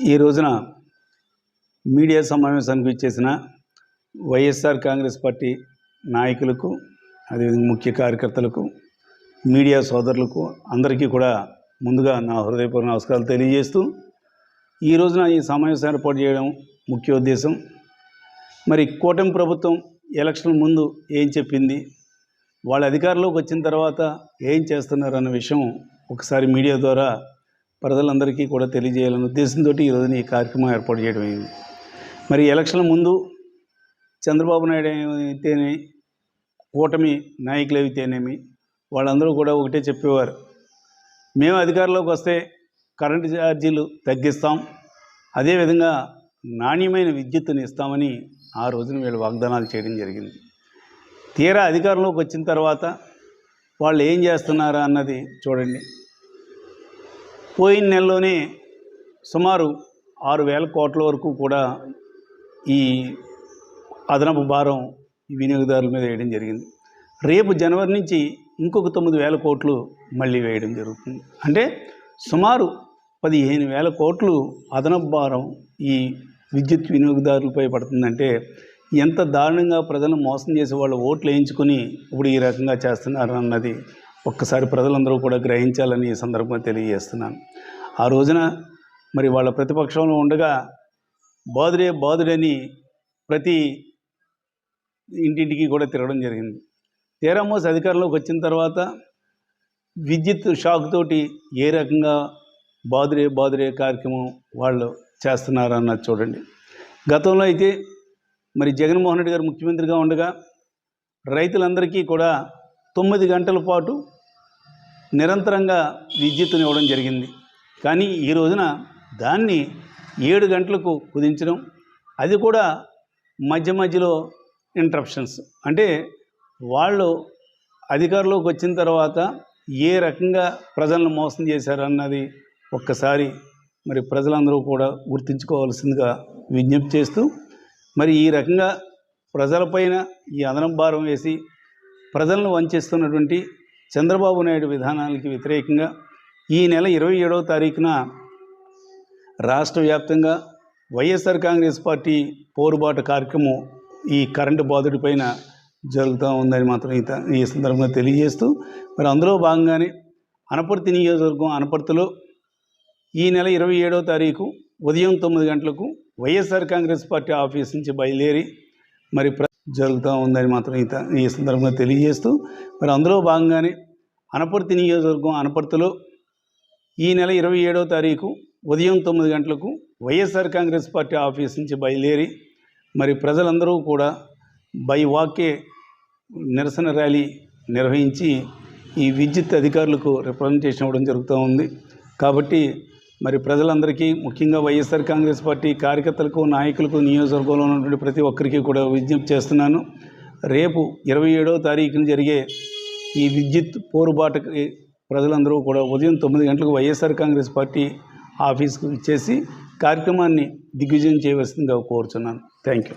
ఈ రోజున మీడియా సమావేశానికి ఇచ్చేసిన వైఎస్ఆర్ కాంగ్రెస్ పార్టీ నాయకులకు అదేవిధంగా ముఖ్య కార్యకర్తలకు మీడియా సోదరులకు అందరికీ కూడా ముందుగా నా హృదయపూర్వక నమస్కారాలు తెలియజేస్తూ ఈ రోజున ఈ సమావేశం ఏర్పాటు చేయడం ముఖ్య ఉద్దేశం. మరి కూటమి ప్రభుత్వం ఎలక్షన్ ముందు ఏం చెప్పింది? వాళ్ళ అధికారంలోకి వచ్చిన తర్వాత ఏం చేస్తున్నారు అన్న విషయం ఒకసారి మీడియా ద్వారా ప్రజలందరికీ కూడా తెలియజేయాలనే ఉద్దేశంతో ఈ ఈ కార్యక్రమం ఏర్పాటు చేయడం అయింది. మరి ఎలక్షన్ ముందు చంద్రబాబు నాయుడు అయితేనే కూటమి నాయకులు అయితేనేమి వాళ్ళందరూ కూడా ఒకటే చెప్పేవారు. మేము అధికారంలోకి వస్తే కరెంటు ఛార్జీలు తగ్గిస్తాం అదేవిధంగా నాణ్యమైన విద్యుత్తుని ఇస్తామని ఆ రోజున వీళ్ళు వాగ్దానాలు చేయడం జరిగింది. తీరా అధికారంలోకి వచ్చిన తర్వాత వాళ్ళు ఏం చేస్తున్నారా అన్నది చూడండి. పోయిన నెలలోనే సుమారు ఆరు వేల కోట్ల వరకు కూడా ఈ అదనపు భారం ఈ వినియోగదారుల మీద వేయడం జరిగింది. రేపు జనవరి నుంచి ఇంకొక తొమ్మిది వేల కోట్లు మళ్ళీ వేయడం జరుగుతుంది. అంటే సుమారు పదిహేను వేల కోట్లు అదనపు భారం ఈ విద్యుత్ వినియోగదారులపై పడుతుందంటే ఎంత దారుణంగా ప్రజలను మోసం చేసి వాళ్ళు ఓట్లు వేయించుకొని ఇప్పుడు ఈ రకంగా చేస్తున్నారు అన్నది ఒక్కసారి ప్రజలందరూ కూడా గ్రహించాలని ఈ సందర్భంగా తెలియజేస్తున్నాను. ఆ రోజున మరి వాళ్ళ ప్రతిపక్షంలో ఉండగా బాధుడే బాధుడని ప్రతి ఇంటింటికి కూడా తిరగడం జరిగింది. తీరామోస్ అధికారంలోకి వచ్చిన తర్వాత విద్యుత్ షాక్ తోటి ఏ రకంగా బాదురే బాదురే కార్యక్రమం వాళ్ళు చేస్తున్నారన్నది చూడండి. గతంలో అయితే మరి జగన్మోహన్ రెడ్డి గారు ముఖ్యమంత్రిగా ఉండగా రైతులందరికీ కూడా తొమ్మిది గంటల పాటు నిరంతరంగా విద్యుత్తుని ఇవ్వడం జరిగింది. కానీ ఈ రోజున దాన్ని ఏడు గంటలకు కుదించడం అది కూడా మధ్య మధ్యలో ఇంటరప్షన్స్ అంటే వాళ్ళు అధికారంలోకి వచ్చిన తర్వాత ఏ రకంగా ప్రజలను మోసం చేశారన్నది ఒక్కసారి మరి ప్రజలందరూ కూడా గుర్తుంచుకోవాల్సిందిగా విజ్ఞప్తి చేస్తూ మరి ఈ రకంగా ప్రజలపైన ఈ అదనం భారం వేసి ప్రజలను వంచేస్తున్నటువంటి చంద్రబాబు నాయుడు విధానానికి వ్యతిరేకంగా ఈ నెల ఇరవై ఏడవ తారీఖున రాష్ట్ర వ్యాప్తంగా వైఎస్ఆర్ కాంగ్రెస్ పార్టీ పోరుబాటు కార్యక్రమం ఈ కరెంటు బాధుడి పైన జరుగుతూ ఉందని మాత్రం ఈ ఈ సందర్భంగా తెలియజేస్తూ మరి అందులో భాగంగానే అనపర్తి నియోజకవర్గం అనపర్తిలో ఈ నెల ఇరవై ఏడవ తారీఖు ఉదయం తొమ్మిది గంటలకు వైఎస్ఆర్ కాంగ్రెస్ పార్టీ ఆఫీస్ నుంచి బయలుదేరి మరి ప్ర జరుగుతూ ఉందని మాత్రం ఈ ఈ సందర్భంగా తెలియజేస్తూ మరి అందులో భాగంగానే అనపర్తి నియోజకవర్గం అనపర్తిలో ఈ నెల ఇరవై ఏడవ తారీఖు ఉదయం తొమ్మిది గంటలకు వైఎస్ఆర్ కాంగ్రెస్ పార్టీ ఆఫీస్ నుంచి బయలుదేరి మరి ప్రజలందరూ కూడా బై వాకే నిరసన ర్యాలీ నిర్వహించి ఈ విద్యుత్ అధికారులకు రిప్రజెంటేషన్ ఇవ్వడం జరుగుతూ ఉంది. కాబట్టి మరి ప్రజలందరికీ ముఖ్యంగా వైఎస్ఆర్ కాంగ్రెస్ పార్టీ కార్యకర్తలకు నాయకులకు నియోజకవర్గంలో ఉన్నటువంటి ప్రతి ఒక్కరికి కూడా విజ్ఞప్తి చేస్తున్నాను. రేపు ఇరవై ఏడవ తారీఖున జరిగే ఈ విద్యుత్ పోరుబాటుకి ప్రజలందరూ కూడా ఉదయం తొమ్మిది గంటలకు వైఎస్ఆర్ కాంగ్రెస్ పార్టీ ఆఫీస్కు ఇచ్చేసి కార్యక్రమాన్ని దిగ్విజయం చేయవలసిందిగా కోరుచున్నాను. Thank you.